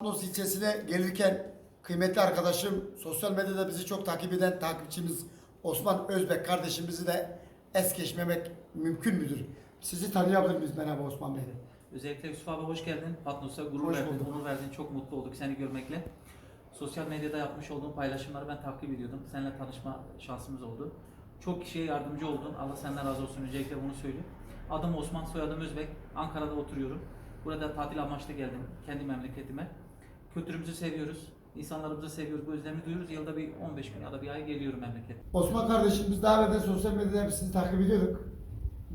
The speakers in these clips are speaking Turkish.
Patnos ilçesine gelirken kıymetli arkadaşım sosyal medyada bizi çok takip eden takipçimiz Osman Özbek kardeşimizi de es geçmemek mümkün müdür? Sizi tanıyabilir miyiz merhaba Osman Bey? Özellikle Yusuf abi hoş geldin. Patnos'a gurur Hoş verdin, onur verdin. Çok mutlu olduk seni görmekle. Sosyal medyada yapmış olduğun paylaşımları ben takip ediyordum. Seninle tanışma şansımız oldu. Çok kişiye yardımcı oldun. Allah senden razı olsun. Öncelikle bunu söyleyeyim. Adım Osman, soyadım Özbek. Ankara'da oturuyorum. Burada tatil amaçlı geldim. Kendi memleketime. Kültürümüzü seviyoruz. İnsanlarımızı seviyoruz. Bu özlemi duyuyoruz. Yılda bir 15 gün ya da bir ay geliyorum memlekete. Osman kardeşim biz daha evvel sosyal medyada hep sizi takip ediyorduk.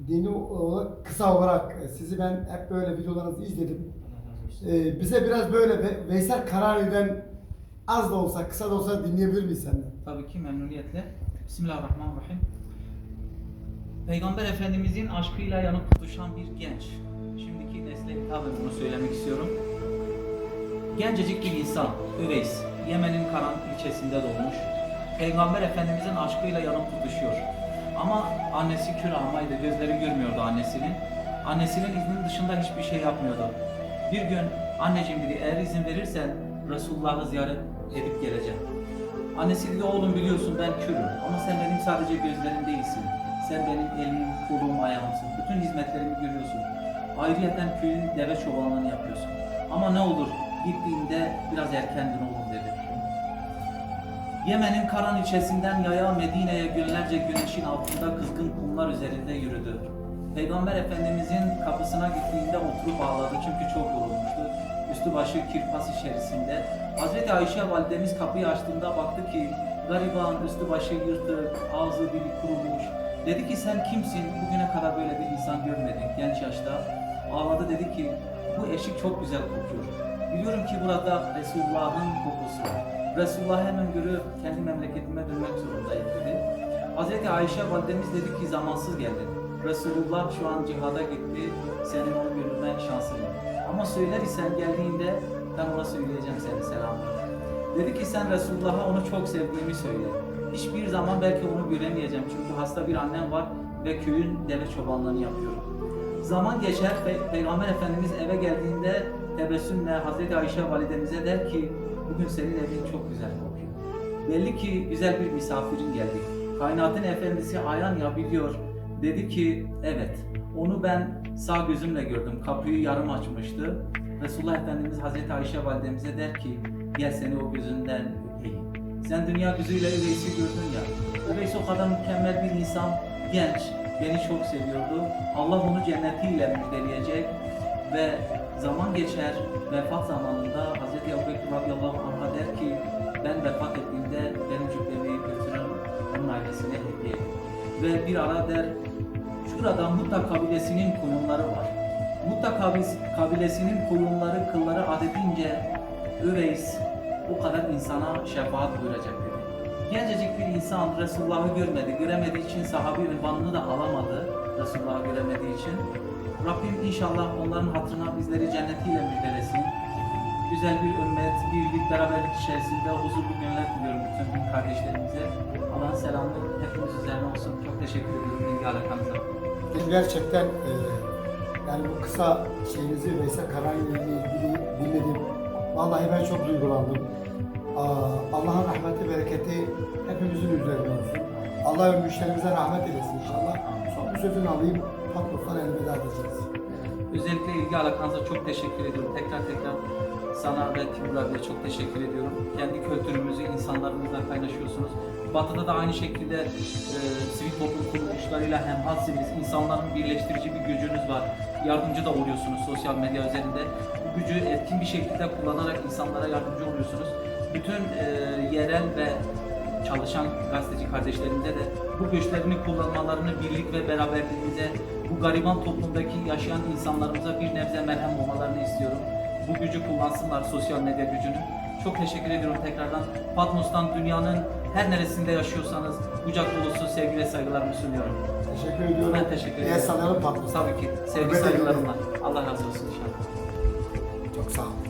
Dini olarak, kısa olarak e, sizi ben hep böyle videolarınızı izledim. Ee, bize biraz böyle Ve- Veysel Karari'den az da olsa kısa da olsa dinleyebilir miyiz senden? Tabii ki memnuniyetle. Bismillahirrahmanirrahim. Peygamber Efendimizin aşkıyla yanıp tutuşan bir genç. Şimdiki nesle hitaben bunu söylemek istiyorum. Gencecik bir insan, Üveys, Yemen'in Karan ilçesinde doğmuş. Peygamber Efendimizin aşkıyla yanıp tutuşuyor. Ama annesi kür amaydı, gözleri görmüyordu annesinin. Annesinin izninin dışında hiçbir şey yapmıyordu. Bir gün anneciğim dedi eğer izin verirsen Resulullah'ı ziyaret edip geleceğim. Annesi dedi oğlum biliyorsun ben körüm ama sen benim sadece gözlerim değilsin. Sen benim elim, kolum, ayağımsın. Bütün hizmetlerimi görüyorsun. Ayrıyeten köyün deve çobanlığını yapıyorsun. Ama ne olur gittiğinde biraz erken dön oğlum dedi. Yemen'in Karan ilçesinden yaya Medine'ye günlerce güneşin altında kızgın kumlar üzerinde yürüdü. Peygamber Efendimizin kapısına gittiğinde oturup ağladı çünkü çok yorulmuştu. Üstü başı kirpas içerisinde. Hazreti Ayşe validemiz kapıyı açtığında baktı ki gariban üstü başı yırtık, ağzı dili kurumuş. Dedi ki sen kimsin? Bugüne kadar böyle bir insan görmedik genç yaşta. Ağladı dedi ki bu eşik çok güzel kokuyor. Biliyorum ki burada Resulullah'ın kokusu var. Resulullah hemen görüp kendi memleketime dönmek zorundayım dedi. Hazreti Ayşe validemiz dedi ki zamansız geldin. Resulullah şu an cihada gitti. Senin onu görme şansın yok. Ama söyler isen geldiğinde ben ona söyleyeceğim seni selam. Dedi ki sen Resulullah'a onu çok sevdiğimi söyle. Hiçbir zaman belki onu göremeyeceğim çünkü hasta bir annem var ve köyün deve çobanlığını yapıyorum. Zaman geçer ve Peygamber Efendimiz eve geldiğinde tebessümle Hazreti Ayşe validemize der ki bugün senin evin çok güzel kokuyor. Belli ki güzel bir misafirin geldi. Kainatın efendisi ayan ya biliyor. Dedi ki evet onu ben sağ gözümle gördüm. Kapıyı yarım açmıştı. Resulullah Efendimiz Hazreti Ayşe validemize der ki gel seni o gözünden öpeyim. Sen dünya gözüyle Üveys'i gördün ya. Üveys o kadar mükemmel bir insan, genç, beni çok seviyordu. Allah onu cennetiyle müjdeleyecek ve zaman geçer, vefat zamanında Hz. Ebu Bekir radıyallahu anh'a der ki ben vefat ettiğimde benim cübbemi götürün onun ailesine hediye. Ve bir ara der şurada Mutta kabilesinin koyunları var. Mutta kabil- kabilesinin koyunları kılları adedince Üveys o kadar insana şefaat buyuracak. Gencecik bir insan Resulullah'ı görmedi, göremediği için sahabi ünvanını da alamadı Resulullah'ı göremediği için. Rabbim inşallah onların hatırına bizleri cennetiyle müjdelesin. Güzel bir ümmet, birlik, beraberlik içerisinde huzurlu günler diliyorum bütün kardeşlerimize. Allah'ın selamı hepimiz üzerine olsun. Çok teşekkür ediyorum ilgi alakanıza. Gerçekten e, yani bu kısa şeyinizi Veysel Karari ile ilgili dinledim. Vallahi ben çok duygulandım. Allah'ın rahmeti, bereketi hepimizin üzerine olsun. Allah ölmüşlerimize rahmet eylesin inşallah. Son bir sözünü alayım. Patnos'tan elveda edeceğiz. Özellikle ilgi alakanıza çok teşekkür ediyorum. Tekrar tekrar sana ve Timur abiye çok teşekkür ediyorum. Kendi kültürümüzü insanlarımızla kaynaşıyorsunuz. Batı'da da aynı şekilde e, sivil toplum kuruluşlarıyla hemhalsiniz. İnsanların birleştirici bir gücünüz var. Yardımcı da oluyorsunuz sosyal medya üzerinde. Bu gücü etkin bir şekilde kullanarak insanlara yardımcı oluyorsunuz. Bütün e, yerel ve çalışan gazeteci kardeşlerimize de bu güçlerini kullanmalarını birlik ve beraberliğimize, bu gariban toplumdaki yaşayan insanlarımıza bir nebze merhem olmalarını istiyorum. Bu gücü kullansınlar, sosyal medya gücünü. Çok teşekkür ediyorum tekrardan. Patmos'tan dünyanın her neresinde yaşıyorsanız kucak dolusu sevgi ve saygılarımı sunuyorum. Teşekkür ediyorum. Ben teşekkür ederim. El sallayalım Patnos'a. Tabii ki. Sevgi saygılarımla. Allah razı olsun inşallah. Çok sağ olun.